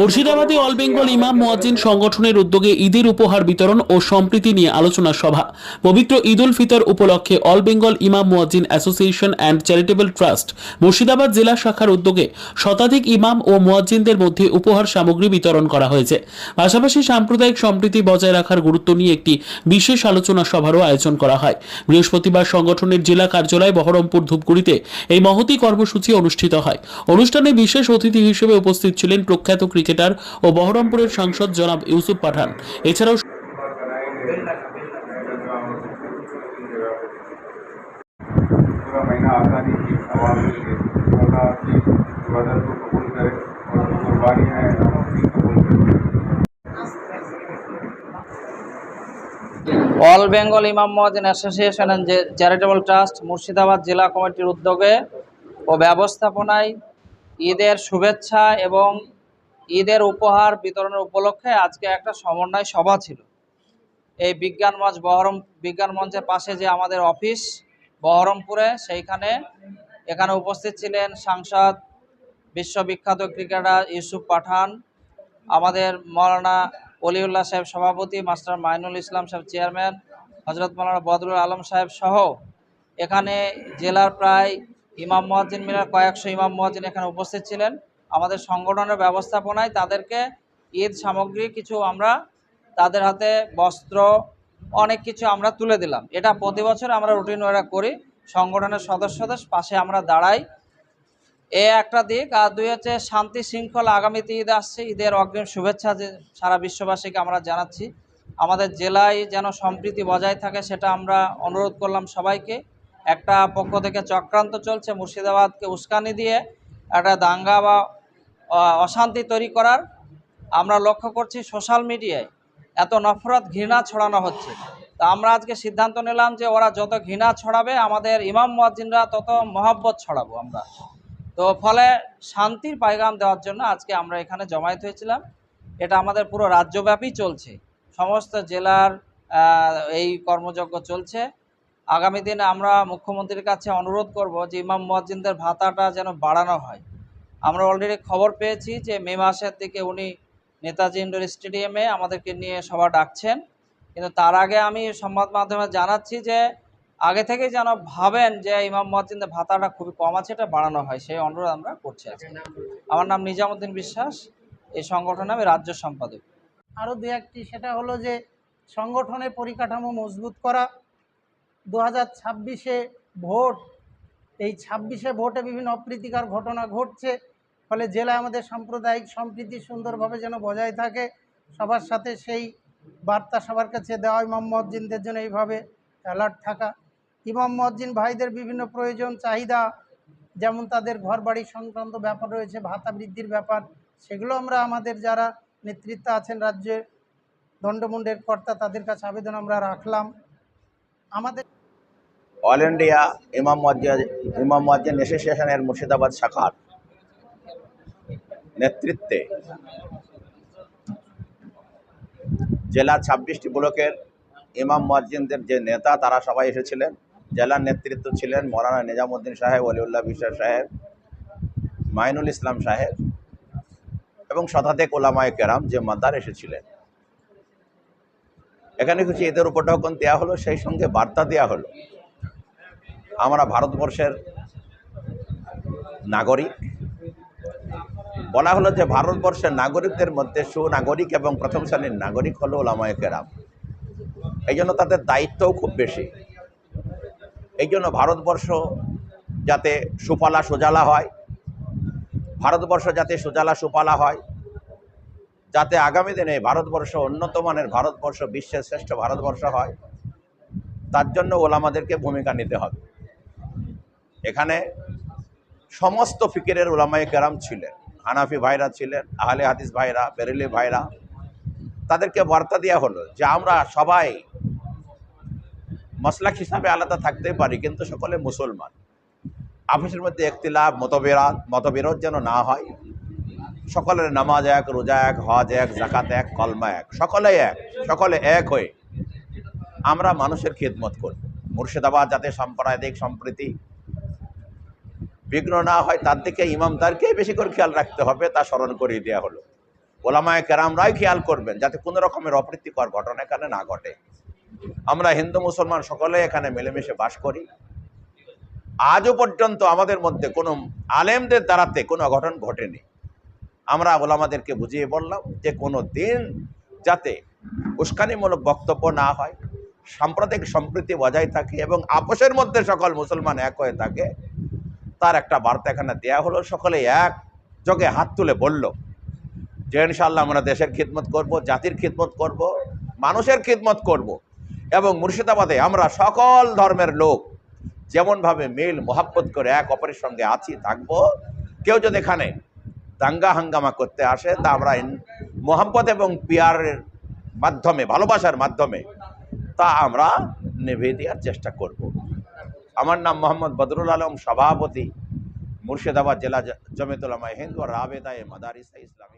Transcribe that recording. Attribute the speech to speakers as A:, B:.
A: মুর্শিদাবাদে অল বেঙ্গল ইমাম মোয়াজিন সংগঠনের উদ্যোগে ঈদের উপহার বিতরণ ও সম্প্রীতি নিয়ে আলোচনা সভা পবিত্র ঈদ উল ফিতর উপলক্ষে all Bengal Imam Muazzin association and charitable trust Murshidabad জেলা শাখার উদ্যোগে শতাধিক ইমাম ও মোয়াজিনদের মধ্যে উপহার সামগ্রী বিতরণ করা হয়েছে পাশাপাশি সাম্প্রদায়িক সম্প্রীতি বজায় রাখার গুরুত্ব নিয়ে একটি বিশেষ আলোচনা সভারও আয়োজন করা হয় বৃহস্পতিবার সংগঠনের জেলা কার্যালয় বহরমপুর ধূপগুড়িতে এই মহতি কর্মসূচি অনুষ্ঠিত হয় অনুষ্ঠানে বিশেষ অতিথি হিসেবে উপস্থিত ছিলেন প্রখ্যাত ক্রিকেটার ও বহরমপুরের সাংসদ জনাব ইউসুফ পাঠান এছাড়াও
B: all Bengal Imam Muazzin association and charitable trust Murshidabad জেলা কমিটির উদ্যোগে ও ব্যবস্থাপনায় ঈদের শুভেচ্ছা এবং ঈদের উপহার বিতরণের উপলক্ষে আজকে একটা সমন্বয় সভা ছিল এই বিজ্ঞান মঞ্চ বহরম বিজ্ঞান মঞ্চের পাশে যে আমাদের অফিস বহরমপুরে সেইখানে এখানে উপস্থিত ছিলেন সাংসদ বিশ্ববিখ্যাত ক্রিকেটার ইউসুফ পাঠান আমাদের মৌলানা অলিউল্লাহ সাহেব সভাপতি মাস্টার মাইনুল ইসলাম সাহেব চেয়ারম্যান হজরত মৌলানা বদরুল আলম সাহেব সহ এখানে জেলার প্রায় ইমাম মহাজিন মিলার কয়েকশো ইমাম মহাজিন এখানে উপস্থিত ছিলেন আমাদের সংগঠনের ব্যবস্থাপনায় তাদেরকে ঈদ সামগ্রী কিছু আমরা তাদের হাতে বস্ত্র অনেক কিছু আমরা তুলে দিলাম এটা প্রতি বছর আমরা রুটিন ওরা করি সংগঠনের সদস্যদের পাশে আমরা দাঁড়াই এ একটা দিক আর দুই হচ্ছে শান্তি শৃঙ্খলা আগামীতে ঈদ আসছে ঈদের অগ্রিম শুভেচ্ছা যে সারা বিশ্ববাসীকে আমরা জানাচ্ছি আমাদের জেলায় যেন সম্প্রীতি বজায় থাকে সেটা আমরা অনুরোধ করলাম সবাইকে একটা পক্ষ থেকে চক্রান্ত চলছে মুর্শিদাবাদকে উস্কানি দিয়ে একটা দাঙ্গা বা অশান্তি তৈরি করার আমরা লক্ষ্য করছি সোশ্যাল মিডিয়ায় এত নফরত ঘৃণা ছড়ানো হচ্ছে তা আমরা আজকে সিদ্ধান্ত নিলাম যে ওরা যত ঘৃণা ছড়াবে আমাদের ইমাম মুয়াজ্জিনরা তত মহাব্বত ছড়াবো আমরা তো ফলে শান্তির পায়গাম দেওয়ার জন্য আজকে আমরা এখানে জমায়েত হয়েছিলাম এটা আমাদের পুরো রাজ্যব্যাপী চলছে সমস্ত জেলার এই কর্মযজ্ঞ চলছে আগামী দিনে আমরা মুখ্যমন্ত্রীর কাছে অনুরোধ করব যে ইমাম মুয়াজ্জিনদের ভাতাটা যেন বাড়ানো হয় আমরা অলরেডি খবর পেয়েছি যে মে মাসের দিকে উনি নেতাজি ইন্ডোর স্টেডিয়ামে আমাদেরকে নিয়ে সভা ডাকছেন কিন্তু তার আগে আমি সংবাদ মাধ্যমে জানাচ্ছি যে আগে থেকে যেন ভাবেন যে ইমাম মহাজিনদের ভাতাটা খুবই কম আছে এটা বাড়ানো হয় সেই অনুরোধ আমরা করছি আজকে আমার নাম নিজামুদ্দিন বিশ্বাস এই সংগঠনে আমি রাজ্য সম্পাদক
C: আরও দু একটি সেটা হলো যে সংগঠনের পরিকাঠামো মজবুত করা দু হাজার ছাব্বিশে ভোট এই ছাব্বিশে ভোটে বিভিন্ন অপ্রীতিকর ঘটনা ঘটছে ফলে জেলা আমাদের সাম্প্রদায়িক সম্প্রীতি সুন্দরভাবে যেন বজায় থাকে সবার সাথে সেই বার্তা সবার কাছে দেওয়া ইমাম মহজ্জিনদের জন্য এইভাবে অ্যালার্ট থাকা ইমাম মহজ্জিন ভাইদের বিভিন্ন প্রয়োজন চাহিদা যেমন তাদের ঘর বাড়ি সংক্রান্ত ব্যাপার রয়েছে ভাতা বৃদ্ধির ব্যাপার সেগুলো আমরা আমাদের যারা নেতৃত্ব আছেন রাজ্যের দণ্ডমুণ্ডের কর্তা তাদের কাছে আবেদন আমরা রাখলাম
D: আমাদের অল ইন্ডিয়া ইমাম মজ্জা ইমাম মজ্জা অ্যাসোসিয়েশনের মুর্শিদাবাদ শাখার নেতৃত্বে জেলা ছাব্বিশটি ব্লকের ইমাম মোয়াজ্জিনদের যে নেতা তারা সবাই এসেছিলেন জেলার নেতৃত্ব ছিলেন মৌলানা নিজামুদ্দিন সাহেব অলিউল্লাহ বিশ্বাস সাহেব মাইনুল ইসলাম সাহেব এবং শতাধিক ওলামায় কেরাম যে মাদার এসেছিলেন এখানে কিছু এদের উপঢৌকন দেওয়া হলো সেই সঙ্গে বার্তা দেওয়া হলো আমরা ভারতবর্ষের নাগরিক বলা হলো যে ভারতবর্ষের নাগরিকদের মধ্যে সুনাগরিক এবং প্রথম শ্রেণীর নাগরিক হলো ওলামায় কেরাম এই জন্য তাদের দায়িত্বও খুব বেশি এই জন্য ভারতবর্ষ যাতে সুফলা সোজালা হয় ভারতবর্ষ যাতে সোজালা সুফলা হয় যাতে আগামী দিনে ভারতবর্ষ উন্নত মানের ভারতবর্ষ বিশ্বের শ্রেষ্ঠ ভারতবর্ষ হয় তার জন্য ওলামাদেরকে ভূমিকা নিতে হবে এখানে সমস্ত ফিকিরের ওলামায় কেরাম ছিলেন হানাফি ভাইরা ছিলেন আহলে হাদিস ভাইরা বেরেলি ভাইরা তাদেরকে বার্তা দেওয়া হলো যে আমরা সবাই মশলাক হিসাবে আলাদা থাকতে পারি কিন্তু সকলে মুসলমান আফিসের মধ্যে একতিলাভ মতবিরাত মতবিরোধ যেন না হয় সকলের নামাজ এক রোজা এক হজ এক জাকাত এক কলমা এক সকলে এক সকলে এক হয়ে আমরা মানুষের খেদমত করব মুর্শিদাবাদ যাতে সাম্প্রদায়িক সম্প্রীতি বিঘ্ন না হয় তার দিকে ইমামদারকেই বেশি করে খেয়াল রাখতে হবে তা স্মরণ করিয়ে দেওয়া হলো ওলামায় কেরামরাই খেয়াল করবেন যাতে কোনো রকমের অপ্রীতিকর ঘটনা এখানে না ঘটে আমরা হিন্দু মুসলমান সকলে এখানে মিলেমিশে বাস করি আজও পর্যন্ত আমাদের মধ্যে কোনো আলেমদের দ্বারাতে কোনো অঘটন ঘটেনি আমরা ওলামাদেরকে বুঝিয়ে বললাম যে কোনো দিন যাতে উস্কানিমূলক বক্তব্য না হয় সাম্প্রদায়িক সম্প্রীতি বজায় থাকে এবং আপোষের মধ্যে সকল মুসলমান এক হয়ে থাকে তার একটা বার্তা এখানে দেয়া হলো সকলে এক যোগে হাত তুলে বলল যে ইনশাল্লাহ আমরা দেশের খিদমত করব জাতির খিদমত করব মানুষের খিদমত করব এবং মুর্শিদাবাদে আমরা সকল ধর্মের লোক যেমনভাবে মিল মোহাব্বত করে এক অপরের সঙ্গে আছি থাকবো কেউ যদি এখানে দাঙ্গা হাঙ্গামা করতে আসে তা আমরা মোহাম্মত এবং পিয়ারের মাধ্যমে ভালোবাসার মাধ্যমে তা আমরা নেভে দেওয়ার চেষ্টা করব। আমার নাম মোহাম্মদ বদরুল আলম সভাপতি মুর্শিদাবাদ জেলা জমেতুলামা হিন্দু আর রাবেদায় মাদারিসা ইসলাম